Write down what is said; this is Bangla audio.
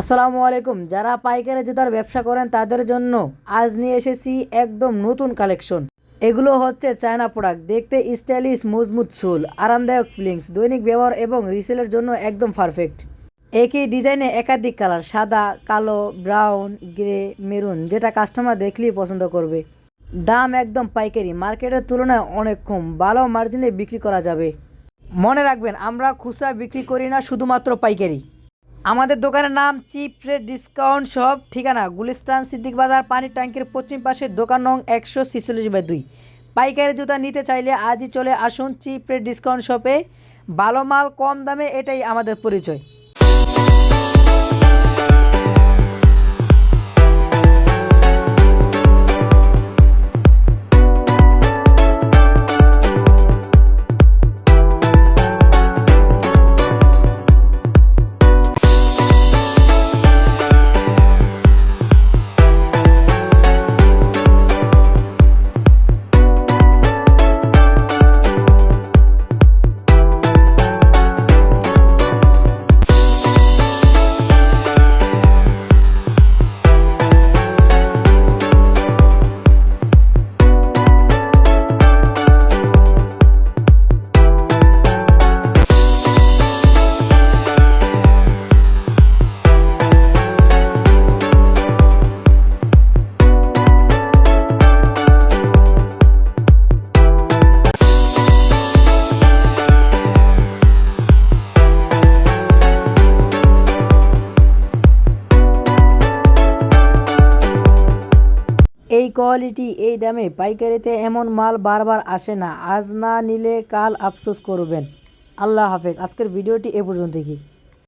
আসসালামু আলাইকুম। যারা পাইকারি জুতার ব্যবসা করেন, তাদের জন্য আজ নিয়ে এসেছি একদম নতুন কালেকশন। এগুলো হচ্ছে চায়না প্রোডাক্ট দেখতে স্টাইলিশ মজবুত সোল আরামদায়ক ফিলিংস দৈনিক ব্যবহার এবং রিসেলের জন্য একদম পারফেক্ট একই ডিজাইনে একাধিক কালার সাদা, কালো ব্রাউন গ্রে মেরুন যেটা কাস্টমার দেখলেই পছন্দ করবে। দাম একদম পাইকারি। মার্কেটের তুলনায় অনেক কম। ভালো মার্জিনে বিক্রি করা যাবে। মনে রাখবেন, আমরা খুচরা বিক্রি করি না, শুধুমাত্র পাইকারি। আমাদের দোকানের নাম চিপ রেট ডিসকাউন্ট শপ ঠিকানা গুলিস্তান সিদ্দিক বাজার, পানির ট্যাঙ্কের পশ্চিম পাশে দোকান নং একশো ছিচল্লিশ বাই দুই। পাইকারি জুতা নিতে চাইলে আজই চলে আসুন চিপ রেট ডিসকাউন্ট শপে। ভালো মাল কম দামে এটাই আমাদের পরিচয়। এই কোয়ালিটি, এই দামে পাইকারিতে এমন মাল বারবার আসে না। আজ না নিলে কাল আফসোস করবেন। আল্লাহ হাফেজ। আজকের ভিডিওটি এ পর্যন্ত কি